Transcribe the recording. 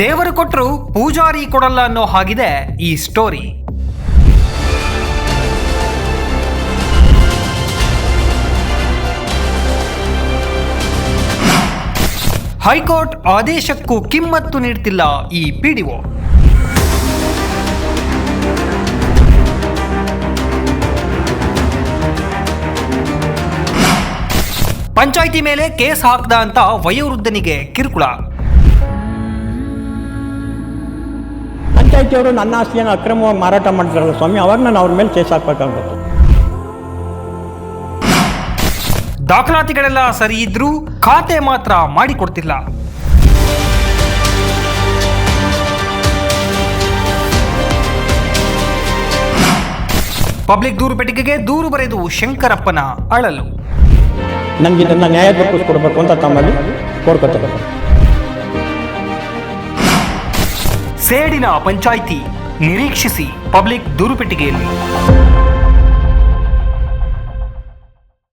ದೇವರು ಕೊಟ್ಟರು ಪೂಜಾರಿ ಕೊಡಲ್ಲ ಅನ್ನೋ ಹಾಗಿದೆ ಈ ಸ್ಟೋರಿ ಹೈಕೋರ್ಟ್ ಆದೇಶಕ್ಕೂ ಕಿಮ್ಮತ್ತು ನೀಡ್ತಿಲ್ಲ ಈ ಪಿಡಿಒ ಪಂಚಾಯಿತಿ ಮೇಲೆ ಕೇಸ್ ಹಾಕ್ದ ಅಂತ ವಯೋವೃದ್ಧನಿಗೆ ಕಿರುಕುಳ. ಪಂಚಾಯತಿಯವರು ನನ್ನ ಆಸ್ತಿಯನ್ನು ಅಕ್ರಮವಾಗಿ ಮಾರಾಟ ಮಾಡ್ತಾರಲ್ಲ ಸ್ವಾಮಿ ಅವಾಗ ನಾನು ಅವ್ರ ಮೇಲೆ ಕೇಸ್ ಹಾಕ್ಬೇಕಾಗುತ್ತೆ ದಾಖಲಾತಿಗಳೆಲ್ಲ ಸರಿ ಇದ್ರೂ ಖಾತೆ ಮಾತ್ರ ಮಾಡಿಕೊಡ್ತಿಲ್ಲ. ಪಬ್ಲಿಕ್ ದೂರು ಪೆಟ್ಟಿಗೆಗೆ ದೂರು ಬರೆದು ಶಂಕರಪ್ಪನ ಅಳಲು. ನನಗೆ ಇದನ್ನು ನ್ಯಾಯ ದೊರಕಿಸ್ಕೊಡ್ಬೇಕು ಅಂತ ತಮ್ಮಲ್ಲಿ ಕೋರ್ಕೊತಾರೆ ಸೇಡಿನ ಪಂಚಾಯಿತಿ ನಿರೀಕ್ಷಿಸಿ ಪಬ್ಲಿಕ್ ದೂರು ಪೆಟ್ಟಿಗೆಯಲ್ಲಿ